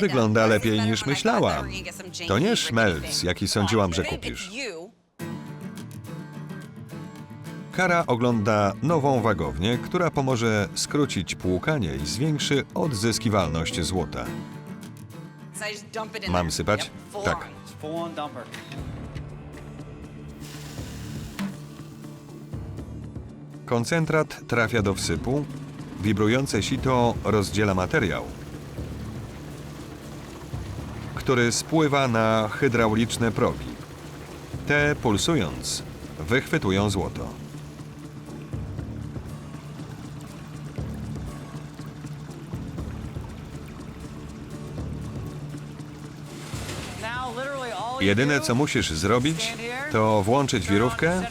Wygląda lepiej niż myślałam. To nie szmelc, jaki sądziłam, że kupisz. Kara ogląda nową wagownię, która pomoże skrócić płukanie i zwiększy odzyskiwalność złota. Mam sypać? Tak. Koncentrat trafia do wsypu, wibrujące sito rozdziela materiał, który spływa na hydrauliczne progi. Te, pulsując, wychwytują złoto. Jedyne, co musisz zrobić, to włączyć wirówkę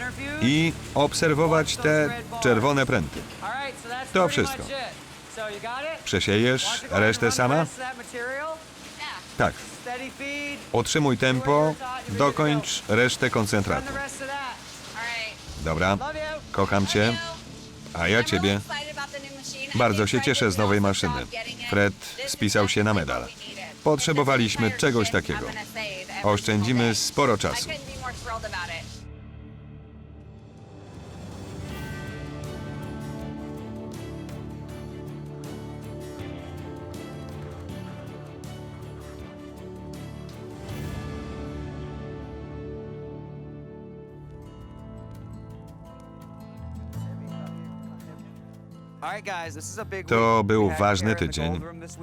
i obserwować te czerwone pręty. To wszystko. Przesiejesz resztę sama? Tak. Utrzymuj tempo, dokończ resztę koncentratu. Dobra, kocham cię, a ja ciebie. Bardzo się cieszę z nowej maszyny. Fred spisał się na medal. Potrzebowaliśmy czegoś takiego. Oszczędzimy sporo czasu. To był ważny tydzień.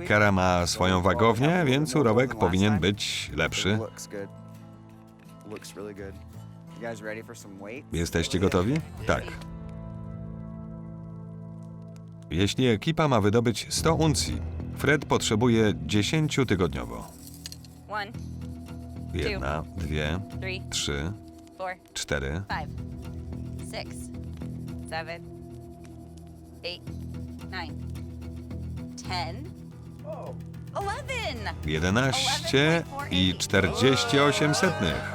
Kara ma swoją wagownię, więc urobek powinien być lepszy. Jesteście gotowi? Tak. Jeśli ekipa ma wydobyć 100 uncji, Fred potrzebuje 10 tygodniowo. Jedna, dwie, trzy, cztery, five, six, seven, eight, nine, ten, eleven. 11 i 48 setnych.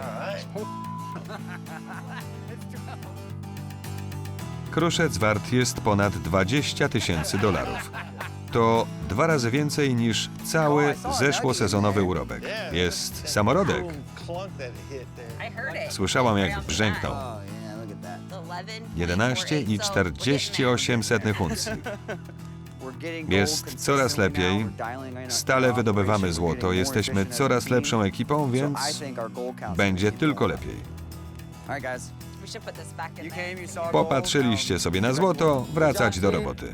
Kruszec wart jest ponad 20 tysięcy dolarów. To dwa razy więcej niż cały zeszłosezonowy urobek. Jest samorodek. Słyszałam jak brzęknął. 11 i 48 setnych uncji. Jest coraz lepiej. Stale wydobywamy złoto. Jesteśmy coraz lepszą ekipą, więc będzie tylko lepiej. Popatrzyliście sobie na złoto, wracać do roboty.